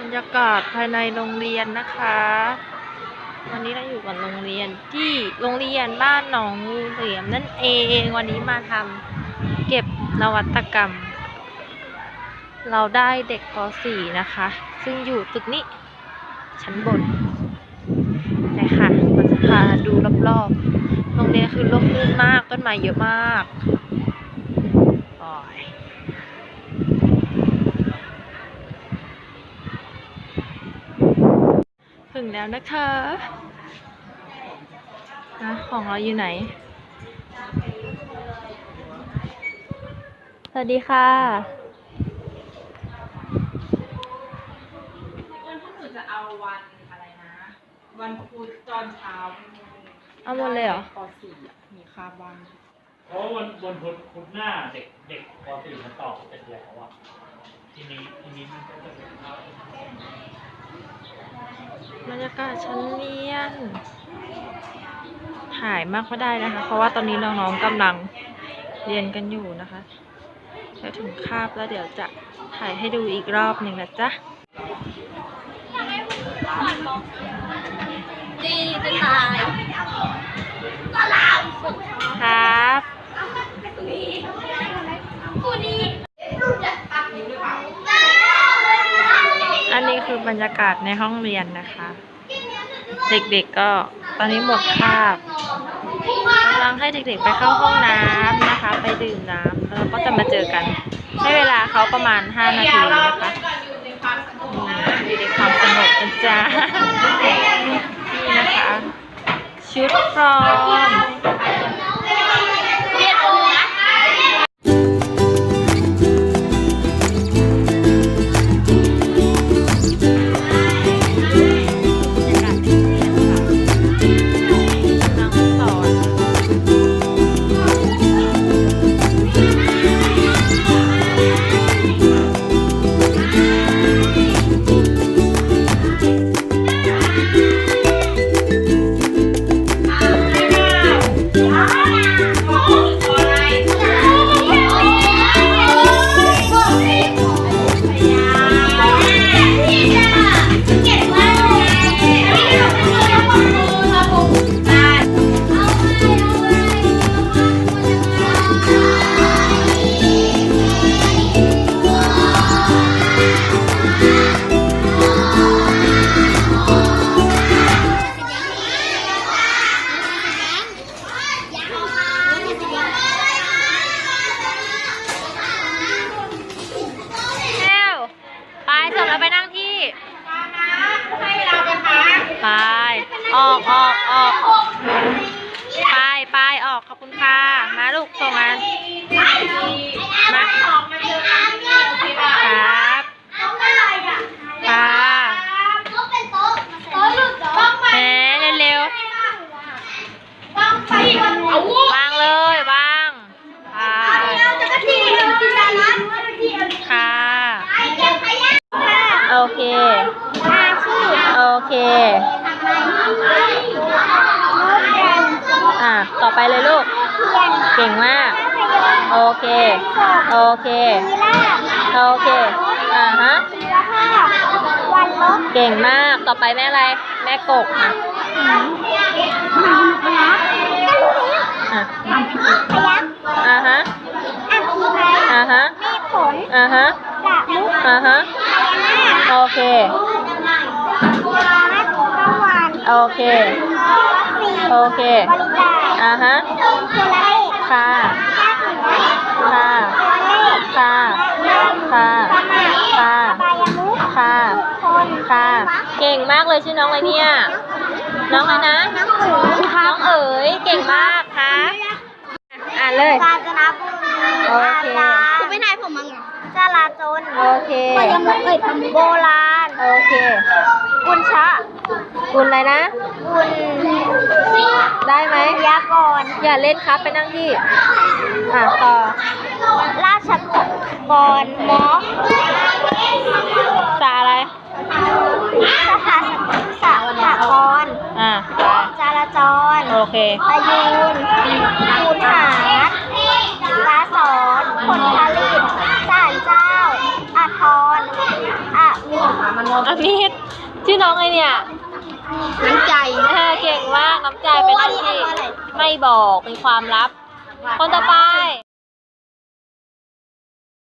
บรรยากาศภายในโรงเรียนนะคะ วันนี้เราอยู่กับโรงเรียนที่โรงเรียนบ้านหนองงูเหลี่ยมนั่นเองวันนี้มาทำเก็บนวัตกรรม เราได้เด็กป .4 นะคะ ซึ่งอยู่ตึกนี้ ชั้นบนนะคะมันจะพาดูรอบๆโรงเรียนคือร่มรื่นมากต้นไม้เยอะมากโอ้ย ถึงแล้วนะคะนะของเราอยู่ไหน สวัสดีค่ะ วันที่หนูจะเอาวันอะไรนะ วันพุธตอนเช้าเอาหมดเลยเหรอ ป .4 อะมีคาบวันเพราะว่าวันวันพุธพุธหน้าเด็กเด็กป .4 มันตอบเสร็จแล้วอะทีนี้ทีนี้มันก็จะเป็นภาพ บรรยากาศชั้นเรียน ถ่ายมากก็ได้นะคะ เพราะว่าตอนนี้น้องๆกำลังเรียนกันอยู่นะคะเดี๋ยวถึงคาบแล้วเดี๋ยวจะถ่ายให้ดูอีกรอบหนึ่งนะจ๊ะดีจะตายครับคู่นนี้ คือบรรยากาศในห้องเรียนนะคะ เด็กๆก็ตอนนี้หมดคาบกำลังให้เด็กๆไปเข้าห้องน้ำนะคะ ไปดื่มน้ำแล้วก็จะมาเจอกันให้เวลาเขาประมาณ 5 นาทีนะคะอยู่ในความสนุกจ้านี่นะคะ ชุดพร้อม ออกออกไปไปออกขอบคุณค่ะมาลูกส่งมามาสองมาเจอกันที่โรงพยาบาลครับเอาอะไรอะค่ะโต๊ะเป็นโต๊ะโต๊ะหลุดต้องไปแหมเร็วต้องไปเอาๆวางเลยวางไปเราจะกระถิ่นที่ร้านกระถิ่นค่ะค่ะโอเค โอเค อะ ต่อ ไปเลยลูก เก่งมาก โอเค โอเค โอเค อ่าฮะวันลบเก่งมาก ต่อไปแม่อะไร แม่กกอะอะพยักอ่าฮะอัคคีภัยอ่าฮะมีผลอ่าฮะกระมุกอ่าฮะพญานาคโอเครัฐตะวันโอเควัคซีนโอเคบริจาค อ่าฮะโทรเลขค่ะภาคเหนือค่ะตัวเลขค่ะ ค่ะสมัครค่ะอบายมุขค่ะ คนค่ะ เก่งมากเลยชื่อน้องอะไรเนี่ย น้องอะไรนะ น้องเอ๋ยน้องเอ๋ย เก่งมากค่ะ อ่านเลย กาญจนบุรีโอเคคุณไม่นายผมมั้งจราจนโอเคก็ยังไม่เอ่ยคำโบราณ โอเค กุญชะ คุณอะไรนะกุลได้ไหมยากรอย่าเล่นครับไปนั่งที่ อะต่อ ราชกรหมอสาอะไร สถาสถากรอะไปจราจรโอเคประยูนคูณหารกาสอนผลผลิตสารเจ้าอาทรอะมีอามิดชื่อน้องไอเนี่ย น้ำใจเออเก่งมากน้ำใจเป็นหน้าที่ไม่บอกเป็นความลับ คนต่อไป